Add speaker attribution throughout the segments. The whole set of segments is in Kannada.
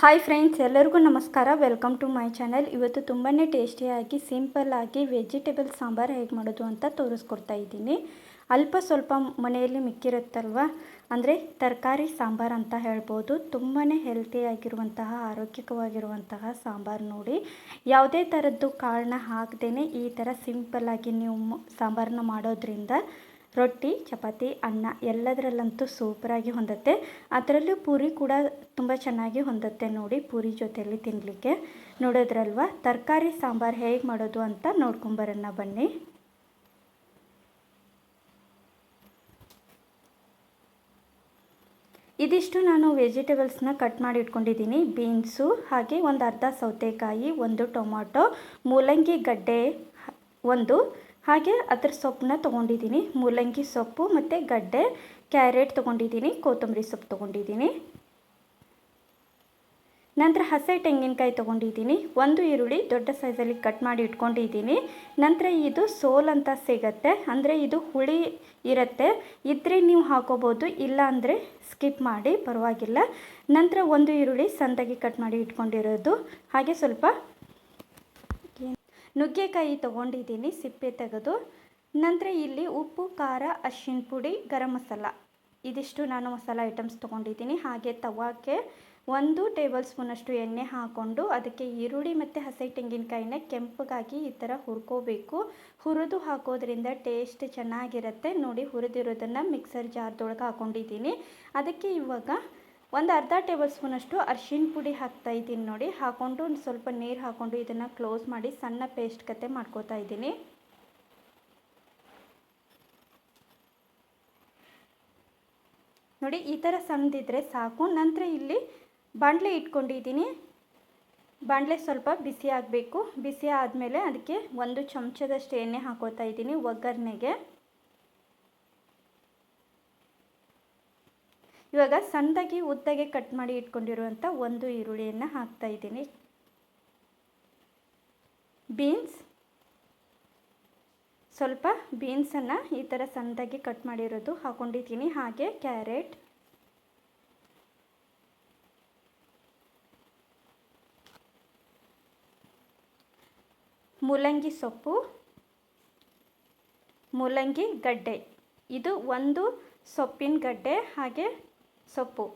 Speaker 1: ಹಾಯ್ ಫ್ರೆಂಡ್ಸ್, ಎಲ್ಲರಿಗೂ ನಮಸ್ಕಾರ. Welcome to my channel. ಇವತ್ತು ತುಂಬಾ ಟೇಸ್ಟಿಯಾಗಿ ಸಿಂಪಲ್ಲಾಗಿ ವೆಜಿಟೇಬಲ್ ಸಾಂಬಾರು ಹೇಗೆ ಮಾಡೋದು ಅಂತ ತೋರಿಸ್ಕೊಡ್ತಾ ಇದ್ದೀನಿ. ಅಲ್ಪ ಸ್ವಲ್ಪ ಮನೆಯಲ್ಲಿ ಮಿಕ್ಕಿರುತ್ತಲ್ವ? ಅಂದರೆ ತರಕಾರಿ ಸಾಂಬಾರು ಅಂತ ಹೇಳ್ಬೋದು. ತುಂಬಾ ಹೆಲ್ತಿಯಾಗಿರುವಂತಹ ಆರೋಗ್ಯಕವಾಗಿರುವಂತಹ ಸಾಂಬಾರು ನೋಡಿ. ಯಾವುದೇ ಥರದ್ದು ಕಾರಣ ಹಾಕ್ದೇ ಈ ಥರ ಸಿಂಪಲ್ಲಾಗಿ ನೀವು ಸಾಂಬಾರನ್ನ ಮಾಡೋದ್ರಿಂದ ರೊಟ್ಟಿ, ಚಪಾತಿ, ಅನ್ನ ಎಲ್ಲದರಲ್ಲಂತೂ ಸೂಪರಾಗಿ ಹೊಂದುತ್ತೆ. ಅದರಲ್ಲೂ ಪೂರಿ ಕೂಡ ತುಂಬ ಚೆನ್ನಾಗಿ ಹೊಂದುತ್ತೆ ನೋಡಿ ಪೂರಿ ಜೊತೆಯಲ್ಲಿ ತಿನ್ನಲಿಕ್ಕೆ ನೋಡೋದ್ರಲ್ವ? ತರಕಾರಿ, ಸಾಂಬಾರು ಹೇಗೆ ಮಾಡೋದು ಅಂತ ನೋಡ್ಕೊಂಬರೋಣ ಬನ್ನಿ. ಇದಿಷ್ಟು ನಾನು ವೆಜಿಟೇಬಲ್ಸ್ನ ಕಟ್ ಮಾಡಿ ಇಟ್ಕೊಂಡಿದ್ದೀನಿ. ಬೀನ್ಸು, ಹಾಗೆ ಒಂದು ಅರ್ಧ ಸೌತೆಕಾಯಿ, ಒಂದು ಟೊಮಾಟೊ, ಮೂಲಂಗಿ ಗಡ್ಡೆ, ಒಂದು ಹಾಗೆ ಅದ್ರ ಸೊಪ್ಪನ್ನ ತೊಗೊಂಡಿದ್ದೀನಿ. ಮೂಲಂಗಿ ಸೊಪ್ಪು ಮತ್ತು ಗಡ್ಡೆ, ಕ್ಯಾರೆಟ್ ತೊಗೊಂಡಿದ್ದೀನಿ, ಕೊತ್ತಂಬರಿ ಸೊಪ್ಪು ತೊಗೊಂಡಿದ್ದೀನಿ. ನಂತರ ಹಸೆ ತೆಂಗಿನಕಾಯಿ ತೊಗೊಂಡಿದ್ದೀನಿ. ಒಂದು ಈರುಳ್ಳಿ ದೊಡ್ಡ ಸೈಜಲ್ಲಿ ಕಟ್ ಮಾಡಿ ಇಟ್ಕೊಂಡಿದ್ದೀನಿ. ನಂತರ ಇದು ಸೋಲ್ ಅಂತ ಸಿಗತ್ತೆ. ಅಂದರೆ ಇದು ಹುಳಿ ಇರುತ್ತೆ. ಇದ್ರೆ ನೀವು ಹಾಕೋಬೋದು. ಇಲ್ಲ ಅಂದರೆ ಸ್ಕಿಪ್ ಮಾಡಿ, ಪರವಾಗಿಲ್ಲ. ನಂತರ ಒಂದು ಈರುಳ್ಳಿ ಸಂದಾಗಿ ಕಟ್ ಮಾಡಿ ಇಟ್ಕೊಂಡಿರೋದು. ಹಾಗೆ ಸ್ವಲ್ಪ ನುಗ್ಗೆಕಾಯಿ ತೊಗೊಂಡಿದ್ದೀನಿ, ಸಿಪ್ಪೆ ತೆಗೆದು. ನಂತರ ಇಲ್ಲಿ ಉಪ್ಪು, ಖಾರ ಅರಿಶಿನ ಪುಡಿ, ಗರಂ ಮಸಾಲ. ಇದಿಷ್ಟು ನಾನು ಮಸಾಲ ಐಟಮ್ಸ್ ತೊಗೊಂಡಿದ್ದೀನಿ. ಹಾಗೆ ತವಾಕ್ಕೆ ಒಂದು ಟೇಬಲ್ ಸ್ಪೂನಷ್ಟು ಎಣ್ಣೆ ಹಾಕ್ಕೊಂಡು ಅದಕ್ಕೆ ಈರುಳ್ಳಿ ಮತ್ತು ಹಸಿ ತೆಂಗಿನಕಾಯಿನ ಕೆಂಪಗಾಗಿ ಈ ಥರ ಹುರ್ಕೋಬೇಕು. ಹುರಿದು ಹಾಕೋದ್ರಿಂದ ಟೇಸ್ಟ್ ಚೆನ್ನಾಗಿರುತ್ತೆ. ನೋಡಿ ಹುರಿದಿರೋದನ್ನು ಮಿಕ್ಸರ್ ಜಾರ್ದೊಳಗೆ ಹಾಕ್ಕೊಂಡಿದ್ದೀನಿ ಅದಕ್ಕೆ ಇವಾಗ ಒಂದು ಅರ್ಧ ಟೇಬಲ್ ಸ್ಪೂನಷ್ಟು ಅರ್ಶಿನ ಪುಡಿ ಹಾಕ್ತಾ ಇದ್ದೀನಿ ನೋಡಿ. ಹಾಕ್ಕೊಂಡು ಒಂದು ಸ್ವಲ್ಪ ನೀರು ಹಾಕ್ಕೊಂಡು ಇದನ್ನು ಕ್ಲೋಸ್ ಮಾಡಿ ಸಣ್ಣ ಪೇಸ್ಟ್ ಕತೆ ಮಾಡ್ಕೋತಾ ಇದ್ದೀನಿ. ನೋಡಿ, ಈ ಥರ ಸಣ್ಣದಿದ್ದರೆ ಸಾಕು. ನಂತರ ಇಲ್ಲಿ ಬಾಣಲೆ ಇಟ್ಕೊಂಡಿದ್ದೀನಿ. ಬಾಣಲೆ ಸ್ವಲ್ಪ ಬಿಸಿ ಆಗಬೇಕು. ಬಿಸಿ ಆದಮೇಲೆ ಅದಕ್ಕೆ ಒಂದು ಚಮಚದಷ್ಟು ಎಣ್ಣೆ ಹಾಕೋತಾ ಇದ್ದೀನಿ ಒಗ್ಗರಣೆಗೆ. ಇವಾಗ ಸಣ್ಣದಾಗಿ ಉದ್ದಗೆ ಕಟ್ ಮಾಡಿ ಇಟ್ಕೊಂಡಿರುವಂಥ ಒಂದು ಈರುಳ್ಳಿಯನ್ನು ಹಾಕ್ತಾ ಇದ್ದೀನಿ. ಬೀನ್ಸ್ ಸ್ವಲ್ಪ ಬೀನ್ಸನ್ನು ಈ ಥರ ಸಣ್ಣದಾಗಿ ಕಟ್ ಮಾಡಿರೋದು ಹಾಕೊಂಡಿದ್ದೀನಿ. ಹಾಗೆ ಕ್ಯಾರೆಟ್ ಮೂಲಂಗಿ ಸೊಪ್ಪು. ಮೂಲಂಗಿ ಗಡ್ಡೆ. ಇದು ಒಂದು ಸೊಪ್ಪಿನ ಗಡ್ಡೆ. ಹಾಗೆ ಸೊಪ್ಪು.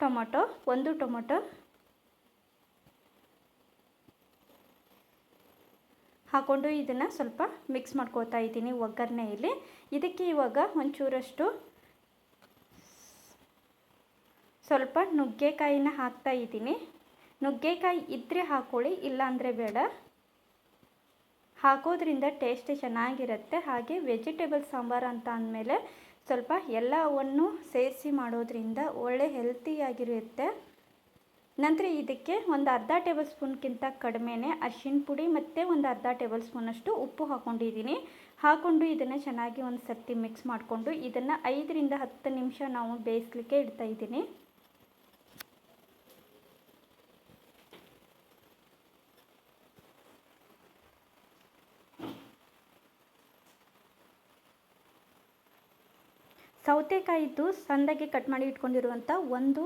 Speaker 1: ಟೊಮೊಟೊ, ಒಂದು ಟೊಮೊಟೊ. ಹಾಕ್ಕೊಂಡು ಇದನ್ನು ಸ್ವಲ್ಪ ಮಿಕ್ಸ್ ಮಾಡ್ಕೋತಾ ಇದ್ದೀನಿ ಒಗ್ಗರಣೆಯಲ್ಲಿ ಇದಕ್ಕೆ ಇವಾಗ ಒಂಚೂರಷ್ಟು ಸ್ವಲ್ಪ ನುಗ್ಗೆಕಾಯಿನ ಹಾಕ್ತಾ ಇದ್ದೀನಿ. ನುಗ್ಗೆಕಾಯಿ ಇದ್ದರೆ ಹಾಕ್ಕೊಳ್ಳಿ ಇಲ್ಲಾಂದರೆ ಬೇಡ. ಹಾಕೋದ್ರಿಂದ ಟೇಸ್ಟ್ ಚೆನ್ನಾಗಿರುತ್ತೆ. ಹಾಗೆ ವೆಜಿಟೇಬಲ್ ಸಾಂಬಾರು ಅಂತ ಅಂದಮೇಲೆ ಸ್ವಲ್ಪ ಎಲ್ಲವನ್ನು ಸೇರಿಸಿ ಮಾಡೋದ್ರಿಂದ ಒಳ್ಳೆ ಹೆಲ್ತಿಯಾಗಿರುತ್ತೆ ನಂತರ ಇದಕ್ಕೆ ಒಂದು ಅರ್ಧ ಟೇಬಲ್ ಸ್ಪೂನ್ಗಿಂತ ಕಡಿಮೆನೇ ಅರಿಶಿನ ಪುಡಿ ಮತ್ತು ಒಂದು ಅರ್ಧ ಟೇಬಲ್ ಸ್ಪೂನಷ್ಟು ಉಪ್ಪು ಹಾಕ್ಕೊಂಡಿದ್ದೀನಿ ಹಾಕ್ಕೊಂಡು ಇದನ್ನು ಚೆನ್ನಾಗಿ ಒಂದು ಸರ್ತಿ ಮಿಕ್ಸ್ ಮಾಡಿಕೊಂಡು ಇದನ್ನು ಐದರಿಂದ ಹತ್ತು ನಿಮಿಷ ನಾವು ಬೇಯಿಸ್ಲಿಕ್ಕೆ ಇಡ್ತಾ ಸೌತೆಕಾಯಿದ್ದು ಸಣ್ಣದಾಗಿ ಕಟ್ ಮಾಡಿ ಇಟ್ಕೊಂಡಿರುವಂಥ ಒಂದು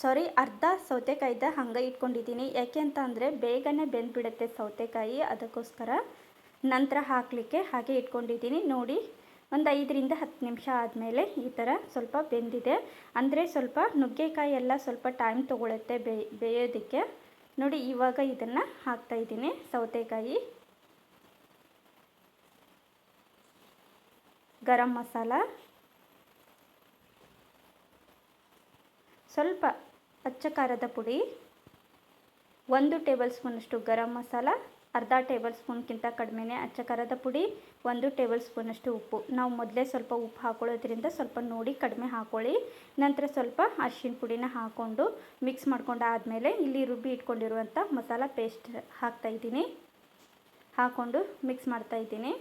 Speaker 1: ಸಾರಿ ಅರ್ಧ ಸೌತೆಕಾಯಿದ್ದ ಹಂಗೆ ಇಟ್ಕೊಂಡಿದ್ದೀನಿ. ಯಾಕೆ ಅಂತ ಅಂದರೆ ಬೇಗನೆ ಬೆಂದ್ಬಿಡುತ್ತೆ ಸೌತೆಕಾಯಿ, ಅದಕ್ಕೋಸ್ಕರ ನಂತರ ಹಾಕಲಿಕ್ಕೆ ಹಾಗೆ ಇಟ್ಕೊಂಡಿದ್ದೀನಿ. ನೋಡಿ, ಒಂದು ಐದರಿಂದ ಹತ್ತು ನಿಮಿಷ ಆದಮೇಲೆ ಈ ಥರ ಸ್ವಲ್ಪ ಬೆಂದಿದೆ. ಅಂದರೆ ಸ್ವಲ್ಪ ನುಗ್ಗೆಕಾಯಿ ಎಲ್ಲ ಸ್ವಲ್ಪ ಟೈಮ್ ತೊಗೊಳುತ್ತೆ ಬೇಯೋದಕ್ಕೆ. ನೋಡಿ, ಇವಾಗ ಇದನ್ನು ಹಾಕ್ತಾಯಿದ್ದೀನಿ ಸೌತೆಕಾಯಿ. ಗರಂ ಮಸಾಲ. ಸ್ವಲ್ಪ ಅಚ್ಚ ಖಾರದ ಪುಡಿ, ಒಂದು ಟೇಬಲ್ ಸ್ಪೂನಷ್ಟು ಗರಂ ಮಸಾಲ, ಅರ್ಧ ಟೇಬಲ್ ಸ್ಪೂನ್ಗಿಂತ ಕಡಿಮೆನೇ ಅಚ್ಚ ಖಾರದ ಪುಡಿ, ಒಂದು ಟೇಬಲ್ ಸ್ಪೂನಷ್ಟು ಉಪ್ಪು. ನಾವು ಮೊದಲೇ ಸ್ವಲ್ಪ ಉಪ್ಪು ಹಾಕೊಳ್ಳೋದ್ರಿಂದ ಸ್ವಲ್ಪ ನೋಡಿ ಕಡಿಮೆ ಹಾಕೊಳ್ಳಿ. ನಂತರ ಸ್ವಲ್ಪ ಅರಿಶಿನ ಪುಡಿನ ಹಾಕ್ಕೊಂಡು ಮಿಕ್ಸ್ ಮಾಡ್ಕೊಂಡು ಆದಮೇಲೆ ಇಲ್ಲಿ ರುಬ್ಬಿ ಇಟ್ಕೊಂಡಿರುವಂಥ ಮಸಾಲ ಪೇಸ್ಟ್ ಹಾಕ್ತಾಯಿದ್ದೀನಿ ಹಾಕ್ಕೊಂಡು ಮಿಕ್ಸ್ ಮಾಡ್ತಾಯಿದ್ದೀನಿ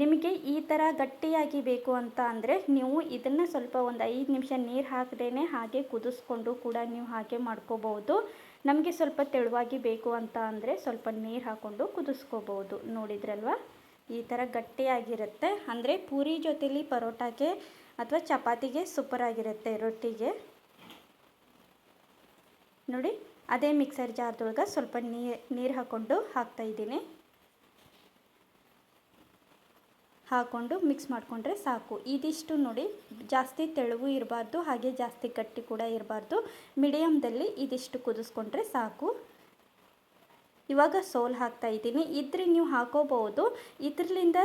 Speaker 1: ನಿಮಗೆ ಈ ಥರ ಗಟ್ಟಿಯಾಗಿ ಬೇಕು ಅಂತ ಅಂದರೆ ನೀವು ಇದನ್ನು ಸ್ವಲ್ಪ ಒಂದು ಐದು ನಿಮಿಷ ನೀರು ಹಾಕದೇ ಹಾಗೆ ಕುದಿಸ್ಕೊಂಡು ಕೂಡ ನೀವು ಹಾಗೆ ಮಾಡ್ಕೋಬೋದು ನಮಗೆ ಸ್ವಲ್ಪ ತೆಳುವಾಗಿ ಬೇಕು ಅಂತ ಅಂದರೆ ಸ್ವಲ್ಪ ನೀರು ಹಾಕ್ಕೊಂಡು ಕುದಿಸ್ಕೋಬೋದು ನೋಡಿದ್ರಲ್ವ? ಈ ಥರ ಗಟ್ಟಿಯಾಗಿರುತ್ತೆ. ಅಂದರೆ ಪೂರಿ ಜೊತೆಲಿ ಪರೋಟಾಗೆ ಅಥವಾ ಚಪಾತಿಗೆ ಸೂಪರಾಗಿರುತ್ತೆ ರೊಟ್ಟಿಗೆ. ನೋಡಿ, ಅದೇ ಮಿಕ್ಸರ್ ಜಾರ್ದೊಳಗೆ ಸ್ವಲ್ಪ ನೀರು ನೀರು ಹಾಕ್ಕೊಂಡು ಹಾಕ್ತಾಯಿದ್ದೀನಿ ಹಾಕ್ಕೊಂಡು ಮಿಕ್ಸ್ ಮಾಡಿಕೊಂಡ್ರೆ ಸಾಕು. ಇದಿಷ್ಟು ನೋಡಿ ಜಾಸ್ತಿ ತೆಳುವು ಇರಬಾರ್ದು, ಹಾಗೆ ಜಾಸ್ತಿ ಗಟ್ಟಿ ಕೂಡ ಇರಬಾರ್ದು. ಮೀಡಿಯಮ್ದಲ್ಲಿ ಇದಿಷ್ಟು ಕುದಿಸ್ಕೊಂಡ್ರೆ ಸಾಕು. ಇವಾಗ ಸೋಲ್ ಹಾಕ್ತಾ ಇದ್ದೀನಿ. ಇದ್ರೆ ನೀವು ಹಾಕೋಬಹುದು. ಇದರಿಂದ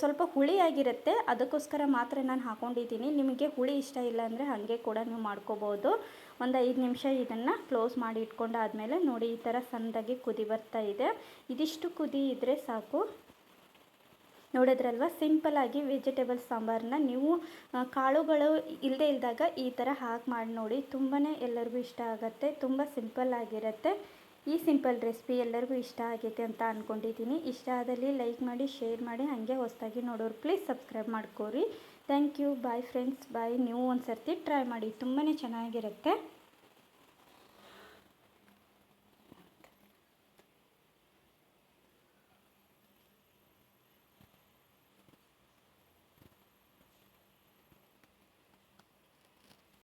Speaker 1: ಸ್ವಲ್ಪ ಹುಳಿಯಾಗಿರುತ್ತೆ ಅದಕ್ಕೋಸ್ಕರ ಮಾತ್ರ ನಾನು ಹಾಕೊಂಡಿದ್ದೀನಿ. ನಿಮಗೆ ಹುಳಿ ಇಷ್ಟ ಇಲ್ಲ ಅಂದರೆ ಹಾಗೆ ಕೂಡ ನೀವು ಮಾಡ್ಕೋಬೋದು ಒಂದು ಐದು ನಿಮಿಷ ಇದನ್ನು ಕ್ಲೋಸ್ ಮಾಡಿ ಇಟ್ಕೊಂಡಾದಮೇಲೆ ನೋಡಿ ಈ ಥರ ಸಂದಾಗಿ ಕುದಿ ಬರ್ತಾ ಇದೆ. ಇದಿಷ್ಟು ಕುದಿ ಇದ್ದರೆ ಸಾಕು. ನೋಡಿದ್ರಲ್ವ? ಸಿಂಪಲ್ಲಾಗಿ ವೆಜಿಟೇಬಲ್ ಸಾಂಬಾರನ್ನ ನೀವು ಕಾಳುಗಳು ಇಲ್ಲದೆ ಇದ್ದಾಗ ಈ ಥರ ಹಾಕಿ ಮಾಡಿ ನೋಡಿ. ತುಂಬಾ ಎಲ್ಲರಿಗೂ ಇಷ್ಟ ಆಗುತ್ತೆ. ತುಂಬ ಸಿಂಪಲ್ ಆಗಿರುತ್ತೆ. ಈ ಸಿಂಪಲ್ ರೆಸಿಪಿ ಎಲ್ಲರಿಗೂ ಇಷ್ಟ ಆಗೈತೆ ಅಂತ ಅಂದ್ಕೊಂಡಿದ್ದೀನಿ ಇಷ್ಟ ಆದಲ್ಲಿ ಲೈಕ್ ಮಾಡಿ, ಶೇರ್ ಮಾಡಿ, ಹಾಗೆ ಹೊಸದಾಗಿ ನೋಡೋರು please subscribe ಮಾಡ್ಕೋರಿ. Thank you. Bye friends. Bye. ನೀವು ಒಂದು ಸರ್ತಿ ಟ್ರೈ ಮಾಡಿ. ತುಂಬಾ ಚೆನ್ನಾಗಿರುತ್ತೆ.